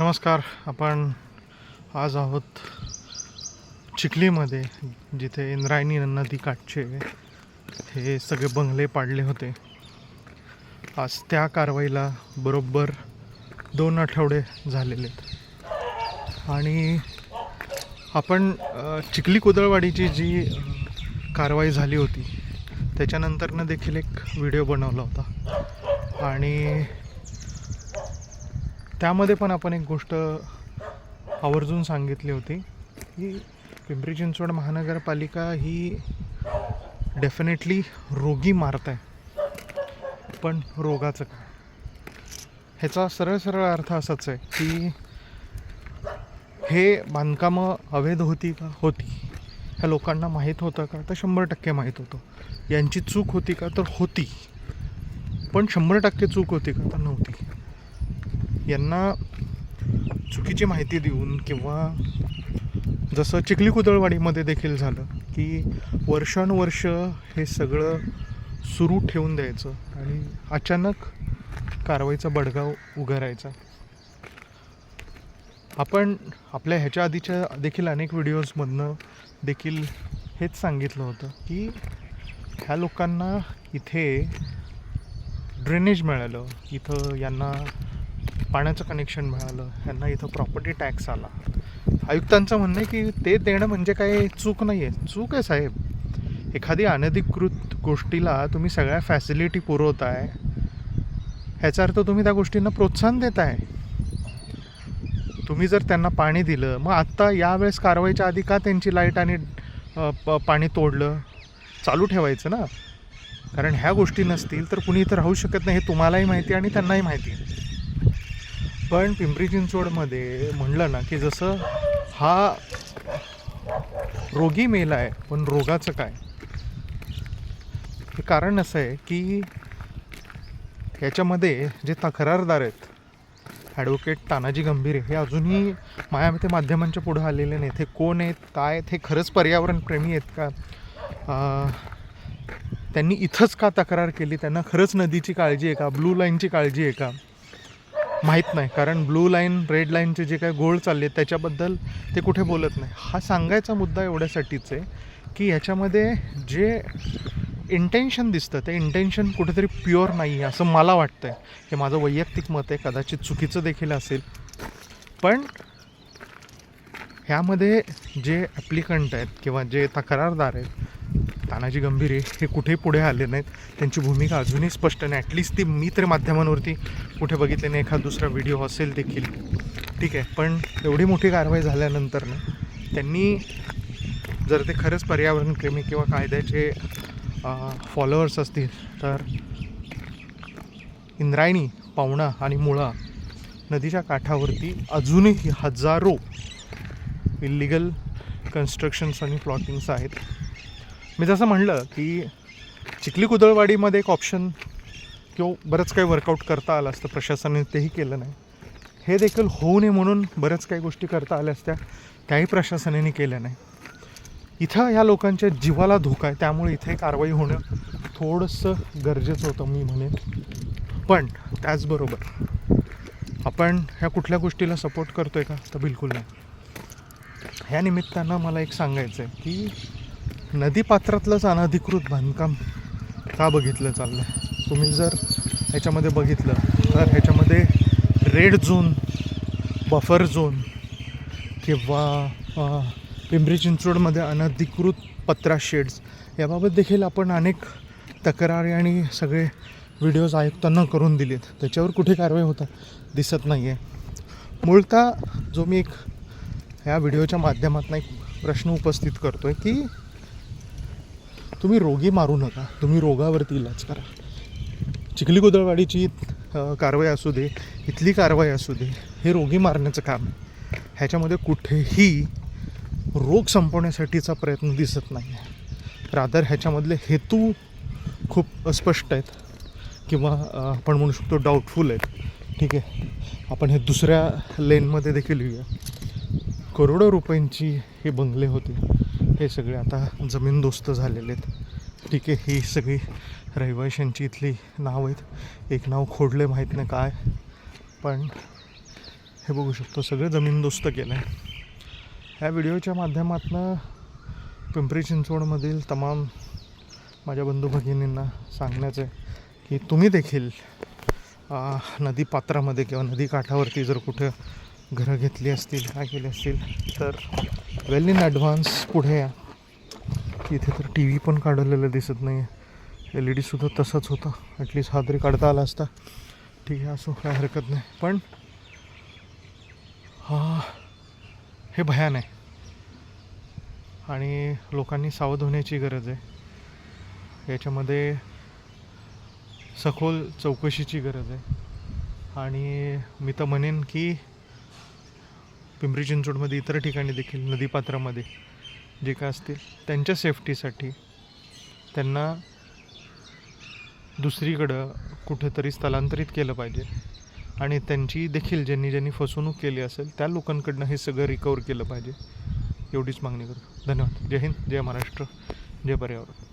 नमस्कार. आपण आज आहोत चिखलीमध्ये जिथे इंद्रायणी नदी काठचे हे सगळे बंगले पाडले होते. आज त्या कारवाईला बरोबर दोन आठवडे झालेले आहेत. आणि आपण चिखली कुदळवाडीची जी कारवाई झाली होती त्याच्यानंतरनं देखील एक व्हिडिओ बनवला होता. आणि त्यामध्ये पण आपण एक गोष्ट आवर्जून सांगितली होती की पिंपरी चिंचवड महानगरपालिका ही डेफिनेटली रोगी मारत आहे पण रोगाचं काय? ह्याचा सरळ सरळ अर्थ असाच आहे की हे बांधकामं अवैध होती का? होती. ह्या लोकांना माहीत होतं का? तर शंभर टक्के माहीत होतं. यांची चूक होती का? तर होती. पण शंभर टक्के चूक होती का? तर नव्हती. यांना चुकीची माहिती देऊन किंवा जसं चिखली कुदळवाडीमध्ये देखील झालं की वर्षानुवर्ष हे सगळं सुरू ठेवून द्यायचं आणि अचानक कारवाईचा बडगाव उगारायचा आपण आपल्या ह्याच्या आधीच्या देखील अनेक व्हिडिओजमधनं देखील हेच सांगितलं होतं की ह्या लोकांना इथे ड्रेनेज मिळालं. इथं यांना पाण्याचं कनेक्शन मिळालं यांना इथं प्रॉपर्टी टॅक्स आला. आयुक्तांचं म्हणणं आहे की ते देणं म्हणजे काही चूक नाही आहे चूक आहे साहेब. एखादी अनधिकृत गोष्टीला तुम्ही सगळ्या फॅसिलिटी पुरवताय ह्याचा अर्थ तुम्ही त्या गोष्टींना प्रोत्साहन देताय. तुम्ही जर त्यांना पाणी दिलं मग आत्ता यावेळेस कारवाईच्या आधी का त्यांची लाइट आणि प- पाणी तोडलं? चालू ठेवायचं ना. कारण ह्या गोष्टी नसतील तर कुणी इथं राहू शकत नाही हे तुम्हालाही माहिती आणि त्यांनाही माहिती पण पिंपरी चिंचवडमध्ये म्हणलं ना की जसं हा रोगी मेला आहे पण रोगाचं काय? हे कारण असं आहे की याच्यामध्ये जे तक्रारदार आहेत ॲडव्होकेट तानाजी गंभीर हे अजूनही मायामते माध्यमांच्या पुढं आलेले नाहीत. हे कोण आहेत काय आहेत हे खरंच पर्यावरणप्रेमी आहेत का? त्यांनी इथंच का तक्रार केली? त्यांना खरंच नदीची काळजी आहे का? ब्लू लाईनची काळजी आहे का? माहीत नाही. कारण ब्लू लाईन रेड लाईनचे जे काही गोळ चालले त्याच्याबद्दल ते कुठे बोलत नाही. हा सांगायचा मुद्दा एवढ्यासाठीच आहे की ह्याच्यामध्ये जे इंटेन्शन दिसतं ते इंटेन्शन कुठेतरी प्युअर नाही आहे असं मला वाटतं आहे हे माझं वैयक्तिक मत आहे. कदाचित चुकीचं देखील असेल. पण ह्यामध्ये जे ॲप्लिकंट आहेत किंवा जे तक्रारदार आहेत तानाजी गंभीर हे कुठेही पुढे आले नाहीत. त्यांची भूमिका अजूनही स्पष्ट नाही. ॲटलिस्ट ती मी तरी माध्यमांवरती कुठे बघितले नाही. एखाद दुसरा व्हिडिओ असेल देखील. ठीक आहे. पण एवढी मोठी कारवाई झाल्यानंतर ना त्यांनी जर ते खरंच पर्यावरणप्रेमी किंवा कायद्याचे फॉलोअर्स असतील तर इंद्रायणी पावणा आणि मुळा नदीच्या काठावरती अजूनही हजारो इलिगल कन्स्ट्रक्शन्स आणि प्लॉटिंग्स आहेत. मी जसं म्हणलं की चिखली कुदळवाडीमध्ये एक ऑप्शन किंवा बरंच काही वर्कआउट करता आलं असतं प्रशासनाने तेही केलं नाही. हे देखील होऊ नये म्हणून बऱ्याच काही गोष्टी करता आल्या असत्या त्याही प्रशासनाने केल्या नाही. इथं ह्या लोकांच्या जीवाला धोका आहे त्यामुळे इथे कारवाई होणं थोडंसं गरजेचं होतं मी म्हणेन. पण त्याचबरोबर आपण ह्या कुठल्या गोष्टीला सपोर्ट करतो आहे का? तर बिलकुल नाही. ह्या निमित्तानं मला एक सांगायचं आहे की नदीपात्रातलंच अनधिकृत बांधकाम का बघितलं चाललं आहे तुम्ही जर ह्याच्यामध्ये बघितलं तर ह्याच्यामध्ये रेड झोन बफर झोन किंवा पिंपरी चिंचवडमध्ये अनधिकृत पत्रा शेड्स याबाबत देखील आपण अनेक तक्रारी आणि सगळे व्हिडिओज आयुक्तांना करून दिलेत. त्याच्यावर कुठे कारवाई होतात दिसत नाही आहे मूळतः जो मी एक ह्या व्हिडिओच्या माध्यमातून एक प्रश्न उपस्थित करतो आहे की तुम्ही रोगी मारू नका. तुम्ही रोगावरती इलाज करा. चिखली गोदळवाडीची कारवाई असू दे इथली कारवाई असू दे हे रोगी मारण्याचं काम आहे. ह्याच्यामध्ये कुठेही रोग संपवण्यासाठीचा प्रयत्न दिसत नाही आहे. रादर ह्याच्यामधले हेतू खूप अस्पष्ट आहेत. किंवा आपण म्हणू शकतो डाऊटफुल आहेत. ठीक आहे? आपण हे दुसऱ्या लेनमध्ये देखील येऊया. करोडो रुपयांची हे बंगले होते. हे सगळे आता जमीनदोस्त झालेले आहेत. ठीक आहे ही सगळी रहिवाशांची इथली नाव आहेत. एक नाव खोडले माहीत नाही काय. पण हे बघू शकतो सगळं जमीनदोस्त केलं आहे ह्या व्हिडिओच्या माध्यमातून पिंपरी चिंचवडमधील तमाम माझ्या बंधू भगिनींना सांगण्याचं आहे की तुम्ही देखील नदी पात्रामध्ये किंवा नदी काठावरती जर कुठं घरं घेतली असतील काय केली असतील तर वेल इन ॲडव्हान्स पुढे या. इथे तर टी व्ही पण काढवलेला दिसत नाही आहे एल ई डीसुद्धा तसाच होता. ॲटलीस्ट हा तरी काढता आला असता. ठीक आहे असो काय हरकत नाही. पण हा हे भयान आहे. आणि लोकांनी सावध होण्याची गरज आहे. याच्यामध्ये सखोल चौकशीची गरज आहे. आणि मी तर म्हणेन की पिंपरी चिंचवडमध्ये इतर ठिकाणी देखील नदीपात्रामध्ये जे काय असतील त्यांच्या सेफ्टीसाठी त्यांना दुसरीकडं कुठेतरी स्थलांतरित केलं पाहिजे. आणि त्यांची देखील ज्यांनी ज्यांनी फसवणूक केली असेल त्या लोकांकडनं हे सगळं रिकवर केलं पाहिजे. एवढीच मागणी करतो. धन्यवाद. जय हिंद. जय महाराष्ट्र. जय पर्यावरण.